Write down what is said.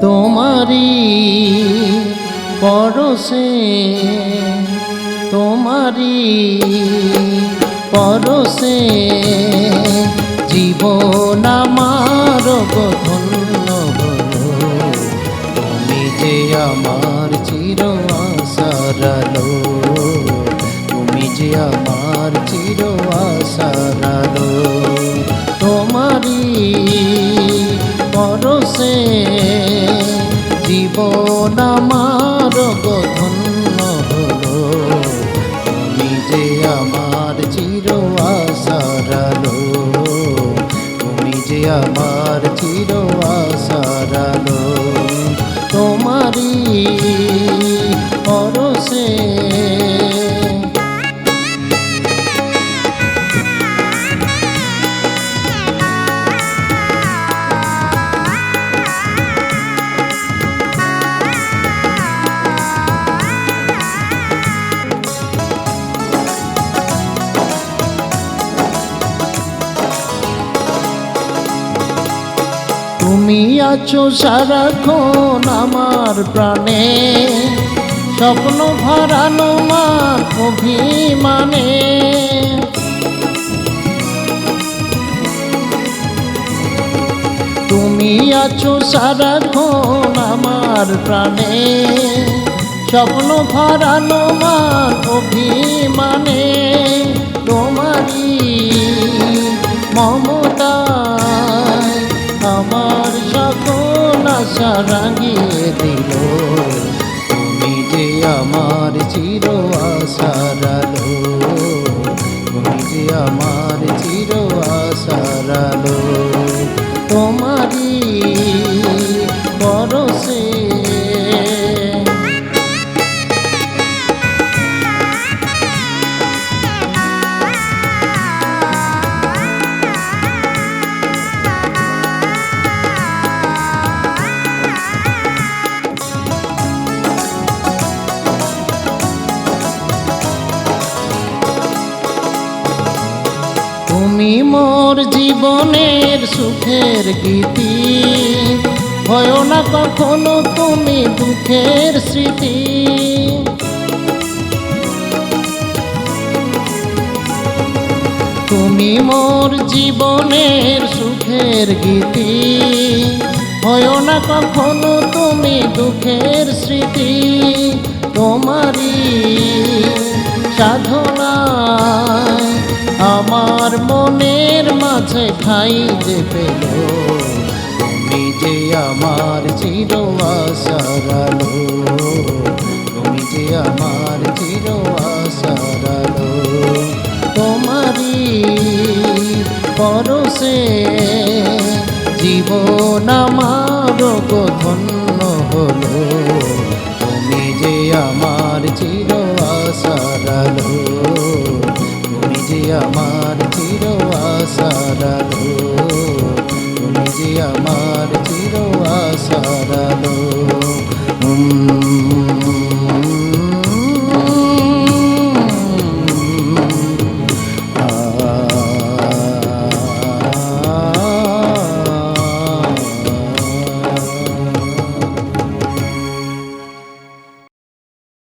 তোমারি পরশে তোমারি পরশে জীবন আমার গো যে আমার চির আশারালো তোমারি পরশে জীবন আমার গো ধন্য হলো। তুমি যে আমার চির আশারালো তুমি যে আমার তুমি আছো সারাক্ষণ আমার প্রাণে। স্বপ্ন ভরানো মার অভিমানে। তুমি আছো সারাক্ষণ আমার প্রাণে। স্বপ্ন ভরানো মার অভিমানে। তোমারই মমতায় আশা রাঙিয়ে দিল। তুমি যে আমার চির আশার আলো, তুমি যে আমার চির আশার আলো। তুমি মোর জীবনের সুখের গীতি। হয় না কখনো তুমি দুঃখের স্মৃতি। তুমি মোর জীবনের সুখের গীতি। হয় না কখনো তুমি দুঃখের স্মৃতি। তোমারই আমার মনের মাঝে ঠাই যে পেল, তুমি যে আমার চির আশারালো তুমি যে আমার চির আশারালো তোমারই পরশে জীবন আমার ধন্য হলো, তুমি যে আমার চির আশারালো তুমি যে আমার আসারালো তুমি যে আমার চির আসারালো